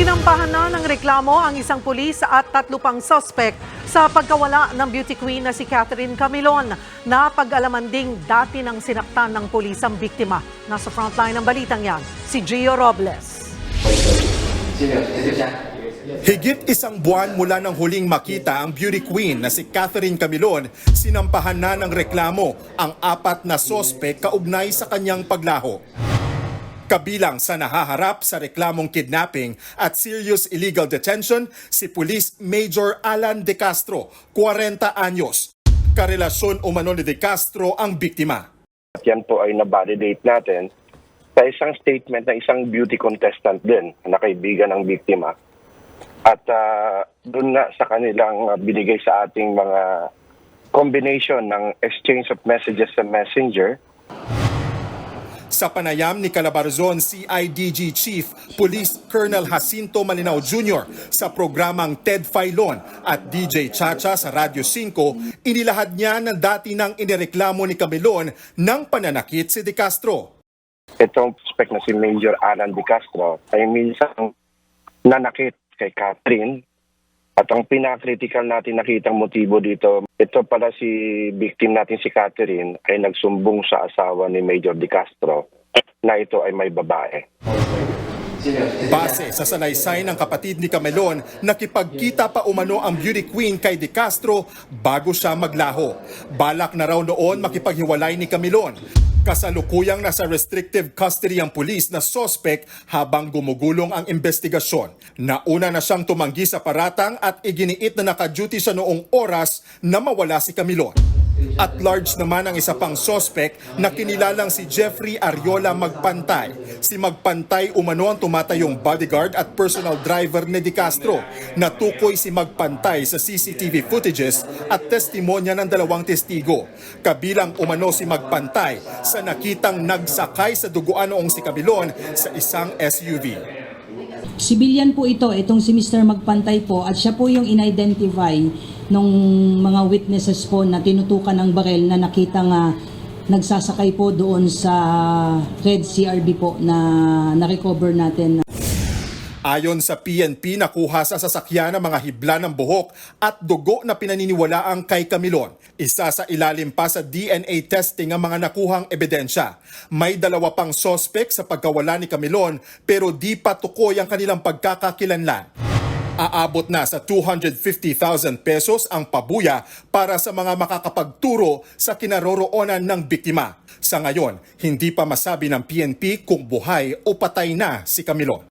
Sinampahan na ng reklamo ang isang pulis at tatlo pang suspect sa pagkawala ng beauty queen na si Catherine Camilon na pag-alaman ding dati ng sinaktan ng pulis ang biktima. Nasa frontline ng balitang yan, si Gio Robles. Higit isang buwan mula nang huling makita ang beauty queen na si Catherine Camilon, sinampahan na ng reklamo ang apat na sospek kaugnay sa kanyang paglaho. Kabilang sa nahaharap sa reklamong kidnapping at serious illegal detention, si Police Major Alan De Castro, 40 anyos. Karelasyon umano ni De Castro ang biktima. At yan po ay na-validate natin sa isang statement na isang beauty contestant din na kaibigan ng biktima. At ah, doon nga sa kanilang ah, binigay sa ating mga combination ng exchange of messages sa messenger, Sa panayam ni Calabarzon CIDG Chief Police Colonel Jacinto Malinao Jr. sa programang Ted Filon at DJ Chacha sa Radyo 5, inilahad niya na dati nang inireklamo ni Camilon ng pananakit si De Castro. itong suspect na si Major Alan De Castro ay minsan nanakit kay Catherine at ang pinakritikal natin nakitang motibo dito, ito pala si victim natin si Catherine ay nagsumbong sa asawa ni Major De Castro na ito ay may babae. Base sa salaysay ng kapatid ni Camelon, nakipagkita pa umano ang beauty queen kay De Castro bago siya maglaho. Balak na raw noon makipaghiwalay ni Camelon. Kasalukuyang nasa restrictive custody ang pulis na sospek habang gumugulong ang investigasyon. Nauna na siyang tumanggi sa paratang at iginiit na nakaduty siya noong oras na mawala si Camilon. At large naman ang isa pang sospek na kinilalang si Jeffrey Ariola Magpantay. Si Magpantay umano ang tumatayong bodyguard at personal driver ni Di Castro. Natukoy si Magpantay sa CCTV footages at testimonya ng dalawang testigo. Kabilang umano si Magpantay sa nakitang nagsakay sa duguan noong si Cabilon sa isang SUV. Civilian po ito, itong si Mr. Magpantay po at siya po yung in-identify nung mga witnesses po na tinutukan ng barel na nakita nga nagsasakay po doon sa Red CRB po na na-recover natin. Ayon sa PNP, nakuha sa sasakyan ng mga hibla ng buhok at dugo na pinaniniwalaang kay Camilon. Isa sa ilalim pa sa DNA testing ang mga nakuhang ebidensya. May dalawa pang sospek sa pagkawala ni Camilon pero di pa tukoy ang kanilang pagkakakilanlan. Aabot na sa 250,000 pesos ang pabuya para sa mga makakapagturo sa kinaroroonan ng biktima. Sa ngayon, hindi pa masabi ng PNP kung buhay o patay na si Camilon.